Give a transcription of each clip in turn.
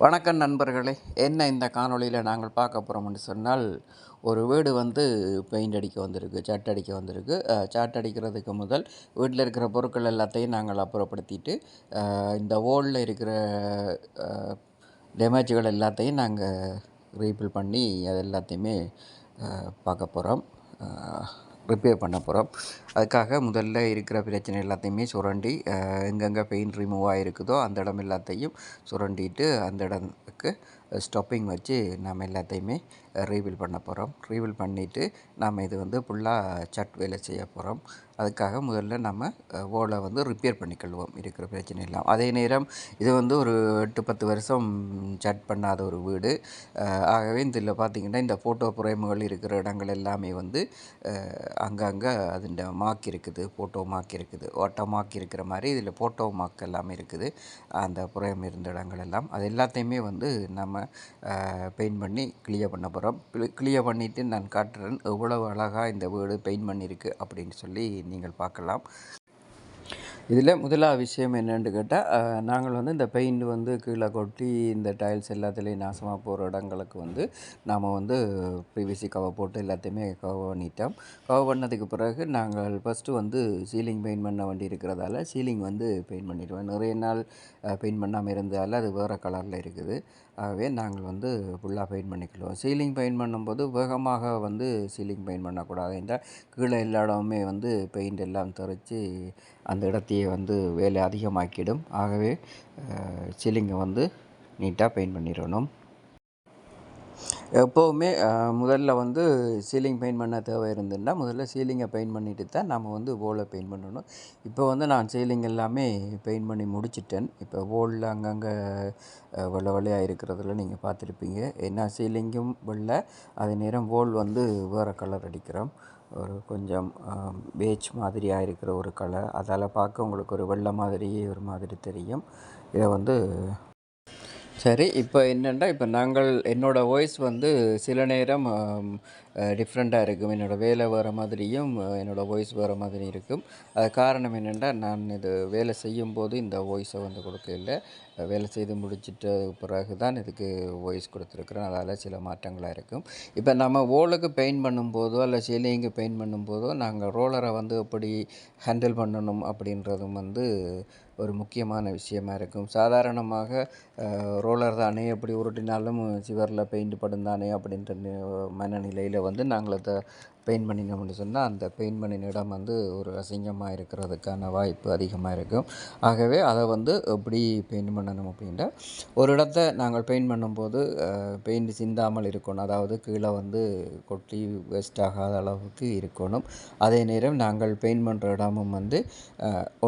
வணக்கம் நண்பர்களே. என்ன இந்த காணொளியில் நாங்கள் பார்க்க போகிறோம்னு சொன்னால் ஒரு வீடு வந்து பெயிண்ட் அடிக்க வந்திருக்கு சாட் அடிக்க வந்திருக்கு. சாட் அடிக்கிறதுக்கு முதல் வீட்டில் இருக்கிற பொருட்கள் எல்லாத்தையும் நாங்கள் அப்புறப்படுத்திட்டு இந்த ஓலில் இருக்கிற டேமேஜ்கள் எல்லாத்தையும் நாங்கள் ரீபில் பண்ணி அது எல்லாத்தையுமே பார்க்க போகிறோம் ரிப்பேர் பண்ண போகிறோம் அதுக்காக முதல்ல இருக்கிற பிரச்சனை எல்லாத்தையுமே சுரண்டி எங்கெங்கே பெயிண்ட் ரிமூவ் ஆகிருக்குதோ அந்த இடம் எல்லாத்தையும் சுரண்டிட்டு அந்த இடத்துக்கு ஸ்டப்பிங் வச்சு நாம் எல்லாத்தையுமே ரீவில் பண்ண போகிறோம் ரீவில் பண்ணிவிட்டு நாம் இது வந்து ஃபுல்லாக சட் வேலை செய்ய போகிறோம் அதுக்காக முதல்ல நம்ம ஓலை வந்து ரிப்பேர் பண்ணிக்கொள்வோம். இருக்கிற பிரச்சனை இல்லாமல் அதே நேரம் இது வந்து ஒரு எட்டு பத்து வருஷம் சட் பண்ணாத ஒரு வீடு. ஆகவே இதில் பார்த்திங்கன்னா இந்த ஃபோட்டோ புறைமுகள் இருக்கிற இடங்கள் எல்லாமே வந்து அங்கங்கே அதுண்ட மார்க் இருக்குது. ஃபோட்டோ மார்க் இருக்குது. ஓட்டோ மார்க் இருக்கிற மாதிரி இதில் ஃபோட்டோ மார்க் எல்லாமே இருக்குது. அந்த புறம் இருந்த இடங்கள் எல்லாம். அது எல்லாத்தையுமே வந்து நம்ம பெயிண்ட் பண்ணி கிளியர் பண்ண போகிறோம் கிளியர் பண்ணிவிட்டு நான் காட்டுறேன் எவ்வளோ அழகாக இந்த வீடு பெயிண்ட் பண்ணியிருக்கு அப்படின்னு சொல்லி நீங்கள் பார்க்கலாம். இதில் முதலாக விஷயம் என்னென்னு கேட்டால் நாங்கள் வந்து இந்த பெயிண்ட் வந்து கீழே கொட்டி இந்த டைல்ஸ் எல்லாத்துலேயும் நாசமாக போகிற இடங்களுக்கு வந்து நாம் வந்து பிவிசி கவர் போட்டு எல்லாத்தையுமே கவர் பண்ணிட்டோம். கவர் பண்ணதுக்கு பிறகு நாங்கள் ஃபஸ்ட்டு வந்து சீலிங் பெயிண்ட் பண்ண வேண்டி இருக்கிறதால சீலிங் வந்து பெயிண்ட் பண்ணிடுவோம். நிறைய நாள் பெயிண்ட் பண்ணாமல் இருந்ததால் அது வேறு கலரில் இருக்குது. ஆகவே நாங்கள் வந்து ஃபுல்லாக பெயிண்ட் பண்ணிக்கிடுவோம். சீலிங் பெயிண்ட் பண்ணும்போது வேகமாக வந்து சீலிங் பெயிண்ட் பண்ணக்கூடாது என்றால் கீழே எல்லா இடமுமே வந்து பெயிண்ட் எல்லாம் தெறித்து அந்த இடத்தையே வந்து வேலை அதிகமாக்கிடும். ஆகவே சீலிங்கை வந்து நீட்டாக பெயிண்ட் பண்ணிடணும். எப்போவுமே முதல்ல வந்து சீலிங் பெயிண்ட் பண்ண தேவை இருந்துன்னா முதல்ல சீலிங்கை பெயிண்ட் பண்ணிட்டு தான் நம்ம வந்து ஓலை பெயிண்ட் பண்ணணும். இப்போ வந்து நான் சீலிங் எல்லாமே பெயிண்ட் பண்ணி முடிச்சிட்டேன். இப்போ ஓலில் அங்கங்கே வெள்ளை வெள்ளையாக இருக்கிறதுல நீங்கள் பார்த்துருப்பீங்க. ஏன்னா சீலிங்கும் வெள்ளை அதே நேரம் ஓல் வந்து வேறு கலர் அடிக்கிறோம். ஒரு கொஞ்சம் பேச் மாதிரியாக இருக்கிற ஒரு கலர் அதால் பார்க்க உங்களுக்கு ஒரு வெள்ளை மாதிரியே ஒரு மாதிரி தெரியும். இதை வந்து சரி இப்போ என்னென்னா இப்போ நாங்கள் என்னோடய வாய்ஸ் வந்து சில நேரம் டிஃப்ரெண்ட்டாக இருக்கும். என்னோடய வேலை வேறு மாதிரியும் என்னோடய வாய்ஸ் வேறு மாதிரி இருக்கும். அது காரணம் என்னென்னா நான் இது வேலை செய்யும்போது இந்த வாய்ஸை வந்து கொடுக்கல. வேலை செய்து முடிச்சிட்ட பிறகு தான் இதுக்கு வாய்ஸ் கொடுத்துருக்குறேன். அதால் சில மாற்றங்களாக இருக்கும். இப்போ நம்ம ஓலுக்கு பெயிண்ட் பண்ணும்போதோ இல்லை சீலிங்கு பெயிண்ட் பண்ணும்போதோ நாங்கள் ரோலரை வந்து எப்படி ஹேண்டில் பண்ணணும் அப்படின்றதும் வந்து ஒரு முக்கியமான விஷயமா இருக்கும். சாதாரணமாக ரோலர் தானே எப்படி உருட்டினாலும் சிவரில் பெயிண்ட் படும் தானே அப்படின்ற மனநிலையில் வந்து நாங்கள் அதை பெயிண்ட் பண்ணினோம்னு சொன்னால் அந்த பெயிண்ட் பண்ணின இடம் வந்து ஒரு அசிங்கமாக இருக்கிறதுக்கான வாய்ப்பு அதிகமாக இருக்கும். ஆகவே அதை வந்து எப்படி பெயிண்ட் பண்ணணும் அப்படின்ட்டு ஒரு இடத்த நாங்கள் பெயிண்ட் பண்ணும்போது பெயிண்ட் சிந்தாமல் இருக்கணும். அதாவது கீழே வந்து கொட்டி வேஸ்ட் ஆகாத அளவுக்கு இருக்கணும். அதே நேரம் நாங்கள் பெயிண்ட் பண்ணுற இடமும் வந்து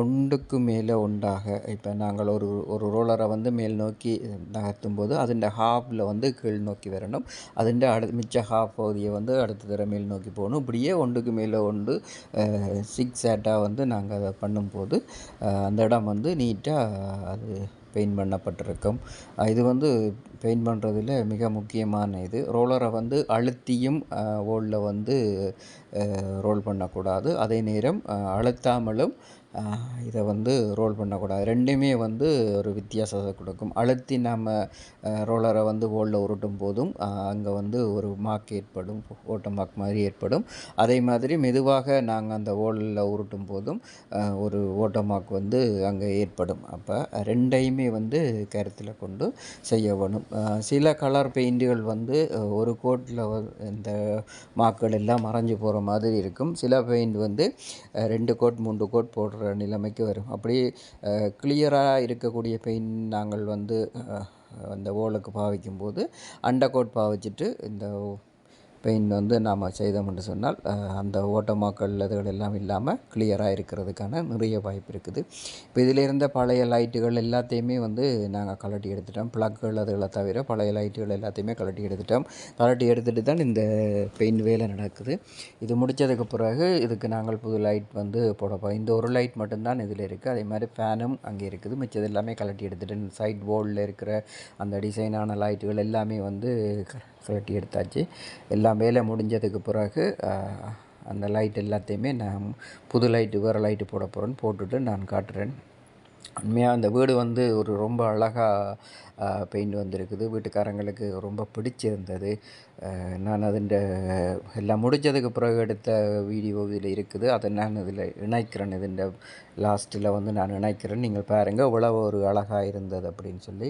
ஒன்றுக்கு மேலே ஒன்றாக இப்போ நாங்கள் ஒரு ஒரு ரோலரை வந்து மேல் நோக்கி நகர்த்தும் போது அதன் ஹாஃபில் வந்து கீழ் நோக்கி வரணும். அதன் அடு மிச்ச ஹாஃப் பகுதியை வந்து அடுத்த தடவை மேல் நோக்கி போகணும் போகணும். இப்படியே ஒன்றுக்கு மேலே ஒன்று சிக்ஸ் ஏட்டாக வந்து நாங்கள் அதை பண்ணும்போது அந்த இடம் வந்து நீட்டாக அது பெயிண்ட் பண்ணப்பட்டிருக்கும். இது வந்து பெயிண்ட் பண்ணுறதுல மிக முக்கியமான இது. ரோலரை வந்து அழுத்தியும் ஓலில் வந்து ரோல் பண்ணக்கூடாது. அதே நேரம் அழுத்தாமலும் இதை வந்து ரோல் பண்ணக்கூடாது. ரெண்டுமே வந்து ஒரு வித்தியாசத்தை கொடுக்கும். அழுத்தி நம்ம ரோலரை வந்து ஓலில் உருட்டும் போதும் அங்கே வந்து ஒரு மார்க் ஏற்படும் ஓட்ட மார்க் மாதிரி ஏற்படும். அதே மாதிரி மெதுவாக நாங்கள் அந்த ஓலில் உருட்டும் போதும் ஒரு ஓட்ட மார்க் வந்து அங்கே ஏற்படும். அப்போ ரெண்டையுமே வந்து கருத்தில் கொண்டு செய்ய வேணும் சில கலர் பெயிண்டுகள் வந்து ஒரு கோட்டில் இந்த மாக்கள் எல்லாம் மறைஞ்சு போகிற மாதிரி இருக்கும். சில பெயிண்ட் வந்து ரெண்டு கோட் மூன்று கோட் போடுற நிலைமைக்கு வரும். அப்படி கிளியராக இருக்கக்கூடிய பெயின் நாங்கள் வந்து அந்த ஓலுக்கு பாவிக்கும் போது அண்டர் கோட் பாவிச்சிட்டு இந்த பெயிண்ட் வந்து நாம் செய்தோம்னு சொன்னால் அந்த ஓட்டமாக்கல் அதுகள் எல்லாம் இல்லாமல் கிளியராக இருக்கிறதுக்கான நிறைய வாய்ப்பு இருக்குது. இப்போ இதில் இருந்த பழைய லைட்டுகள் எல்லாத்தையுமே வந்து நாங்கள் கலட்டி எடுத்துட்டோம். ப்ளக்குகள் அதுகளை தவிர பழைய லைட்டுகள் எல்லாத்தையுமே கலட்டி எடுத்துட்டோம். கலட்டி எடுத்துகிட்டு தான் இந்த பெயின் வேலை நடக்குது. இது முடித்ததுக்கு பிறகு இதுக்கு நாங்கள் புது லைட் வந்து போடப்போம். இந்த ஒரு லைட் மட்டும்தான் இதில் இருக்குது அதே மாதிரி ஃபேனும் அங்கே இருக்குது. மிச்சது எல்லாமே கலட்டி எடுத்துகிட்டு சைட் போர்டில் இருக்கிற அந்த டிசைனான லைட்டுகள் எல்லாமே வந்து கழட்டி எடுத்தாச்சு. எல்லாம் வேலை முடிஞ்சதுக்கு பிறகு அந்த லைட் எல்லாத்தையுமே நான் புது லைட்டு வேறு லைட்டு போட போகிறேன்னு போட்டுட்டு நான் காட்டுறேன். உண்மையாக அந்த வீடு வந்து ஒரு ரொம்ப அழகாக பெயிண்ட் வந்திருக்குது. வீட்டுக்காரங்களுக்கு ரொம்ப பிடிச்சிருந்தது. நான் அதிண்ட எல்லாம் முடிஞ்சதுக்கு பிறகு எடுத்த வீடியோ இதில் இருக்குது. அதை நான் இதில் இணைக்கிறேன். இதுண்ட லாஸ்ட்டில் வந்து நான் இணைக்கிறேன். நீங்கள் பாருங்கள் இவ்வளவு ஒரு அழகாக இருந்தது அப்படின்னு சொல்லி.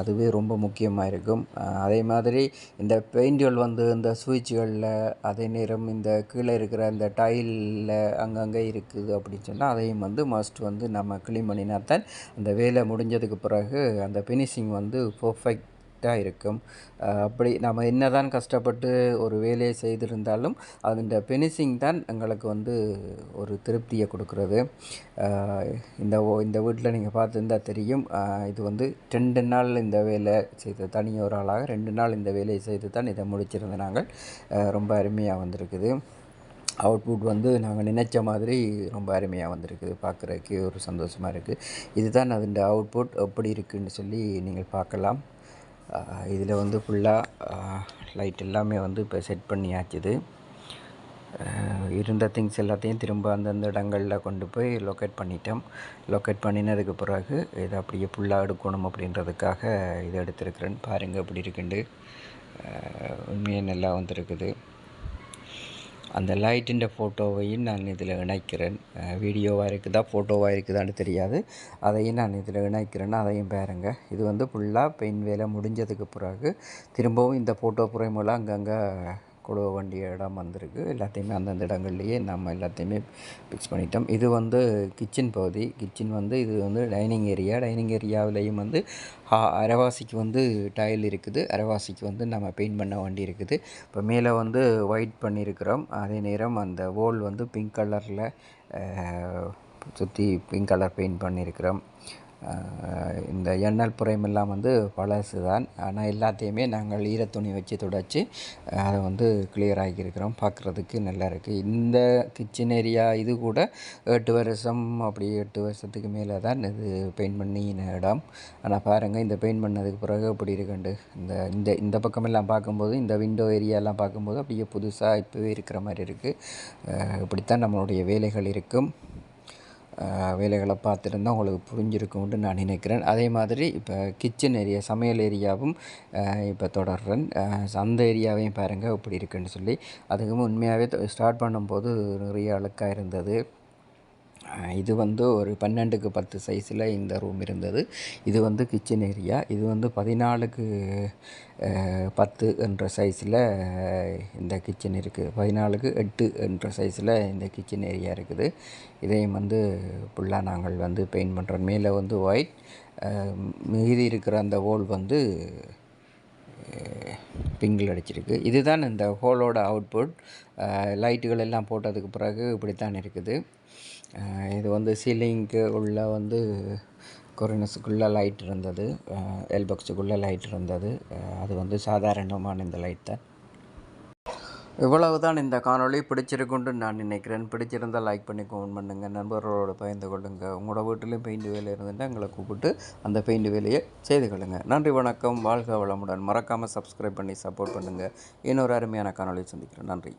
அதுவே ரொம்ப முக்கியமாக இருக்கும். அதே மாதிரி இந்த பெயிண்டுகள் வந்து இந்த சுவிட்சுகளில் அதே நேரம் இந்த கீழே இருக்கிற இந்த டைலில் அங்கங்கே இருக்குது அப்படின்னு சொன்னால் அதையும் வந்து மஸ்ட் வந்து நம்ம க்ளீன் பண்ணினா தான் அந்த வேலை முடிஞ்சதுக்கு பிறகு அந்த ஃபினிஷிங் வந்து பர்ஃபெக்ட் பர்ஃபெக்டாக இருக்கும். அப்படி நம்ம என்ன தான் கஷ்டப்பட்டு ஒரு வேலையை செய்திருந்தாலும் அந்த ஃபினிஷிங் தான் எங்களுக்கு வந்து ஒரு திருப்தியை கொடுக்குறது. இந்த ஓ- இந்த வீட்டில் நீங்கள் பார்த்துருந்தா தெரியும். இது வந்து ரெண்டு நாள் இந்த வேலை செய்த தனி ஒரு ஆளாக ரெண்டு நாள் இந்த வேலையை செய்து தான் இதை முடிச்சிருந்த நாங்கள். ரொம்ப அருமையாக வந்திருக்குது. அவுட்புட் வந்து நாங்கள் நினைச்ச மாதிரி ரொம்ப அருமையாக வந்திருக்குது. பார்க்குறதுக்கு ஒரு சந்தோஷமாக இருக்குது இதுதான் அதன் அவுட்புட் எப்படி இருக்குன்னு சொல்லி நீங்கள் பார்க்கலாம். இதில் வந்து ஃபுல்லாக லைட் எல்லாமே வந்து இப்போ செட் பண்ணியாச்சுது. அஹ் இருந்த திங்ஸ் எல்லாத்தையும் திரும்ப அந்தந்த இடங்களில் கொண்டு போய் லொக்கேட் பண்ணிட்டோம். லொக்கேட் பண்ணினதுக்கு பிறகு இதை அப்படியே ஃபுல்லாக எடுக்கணும் அப்படின்றதுக்காக இதை எடுத்திருக்கிறேன். பாருங்கள் எப்படி இருக்குண்டு. உண்மையை உண்மையாக நல்லா வந்திருக்குது. அந்த லைட்டின்ற ஃபோட்டோவையும் நான் இதில் இணைக்கிறேன். வீடியோவாக இருக்குதா ஃபோட்டோவாக இருக்குதான்னு தெரியாது. அதையும் நான் இதில் இணைக்கிறேன் அதையும் பாருங்க. இது வந்து ஃபுல்லாக பெயின் வேலை முடிஞ்சதுக்கு பிறகு திரும்பவும் இந்த ஃபோட்டோ புறைமெல்லாம் அங்கங்கே கொடுவ வேண்டிய இடம் வந்திருக்கு. எல்லாத்தையுமே அந்தந்த இடங்கள்லையே நம்ம எல்லாத்தையுமே ஃபிக்ஸ் பண்ணிட்டோம். இது வந்து கிச்சன் பகுதி. கிச்சன் வந்து இது வந்து டைனிங் ஏரியா டைனிங் ஏரியாவிலையும் வந்து ஹா- அரைவாசிக்கு வந்து டைல் இருக்குது. அரைவாசிக்கு வந்து நம்ம பெயிண்ட் பண்ண வேண்டி இருக்குது. இப்போ மேலே வந்து ஒயிட் பண்ணியிருக்கிறோம் அதே நேரம் அந்த வோல் வந்து பிங்க் கலரில் சுற்றி பிங்க் கலர் பெயிண்ட் பண்ணியிருக்கிறோம் இந்த எண்ணல் புறைமெல்லாம் வந்து பழசு தான் ஆனால் எல்லாத்தையுமே நாங்கள் ஈரத்துணி வச்சு துடைச்சி அதை வந்து கிளியர் ஆகியிருக்கிறோம் பார்க்குறதுக்கு நல்லா இருக்குது இந்த கிச்சன் ஏரியா இது கூட எட்டு வருஷம் அப்படி எட்டு வருஷத்துக்கு மேலே தான் இது பெயிண்ட் பண்ணின இடம். ஆனால் பாருங்கள் இந்த பெயிண்ட் பண்ணதுக்கு பிறகு அப்படி இருக்குண்டு இந்த இந்த இந்த பக்கமெல்லாம் பார்க்கும்போது இந்த விண்டோ ஏரியாலாம் பார்க்கும்போது அப்படியே புதுசாக இப்போவே இருக்கிற மாதிரி இருக்குது இப்படித்தான் நம்மளுடைய வேலைகள் இருக்கும். வேலைகளை பார்த்துருந்தா உங்களுக்கு புரிஞ்சிருக்கும்னு நான் நினைக்கிறேன். அதே மாதிரி இப்போ கிச்சன் ஏரியா சமையல் ஏரியாவும் இப்போ தொடர்றேன். அந்த ஏரியாவையும் பாருங்கள் இப்படி இருக்குன்னு சொல்லி. அதுக்கும் உண்மையாகவே ஸ்டார்ட் பண்ணும்போது நிறைய அழுக்காக இருந்தது. இது வந்து ஒரு பன்னெண்டுக்கு பத்து சைஸில் இந்த ரூம் இருந்தது. இது வந்து கிச்சன் ஏரியா இது வந்து பதினாலுக்கு பத்து என்ற சைஸில் இந்த கிச்சன் இருக்குது பதினாலுக்கு எட்டு என்ற சைஸில் இந்த கிச்சன் ஏரியா இருக்குது. இதையும் வந்து ஃபுல்லாக நாங்கள் வந்து பெயிண்ட் பண்ணுறோம் மேலே வந்து ஒயிட் மீதி இருக்கிற அந்த ஹோல் வந்து பிங்கில் அடிச்சிருக்கு. இதுதான் இந்த ஹோலோட அவுட்புட் லைட்டுகள் எல்லாம் போட்டதுக்கு பிறகு இப்படித்தான் இருக்குது. இது வந்து சீலிங்க்கு உள்ளே வந்து கொரினஸுக்குள்ளே லைட் இருந்தது. எல்பக்ஸுக்குள்ளே லைட் இருந்தது. அது வந்து சாதாரணமான இந்த லைட் தான். இவ்வளவு தான் இந்த காணொளி. பிடிச்சிருக்குன்னு நான் நினைக்கிறேன். பிடிச்சிருந்தால் லைக் பண்ணி கமெண்ட் பண்ணுங்கள் நண்பர்களோட பகிர்ந்து கொள்ளுங்கள் உங்களோட வீட்டிலையும் பெயிண்ட் வேலை இருந்துட்டால் எங்களை கூப்பிட்டு அந்த பெயிண்ட் வேலையை செய்து கொள்ளுங்கள் நன்றி வணக்கம். வாழ்க வளமுடன். மறக்காமல் சப்ஸ்கிரைப் பண்ணி சப்போர்ட் பண்ணுங்கள் இன்னொரு அருமையான காணொலியை சந்திக்கிறேன். நன்றி.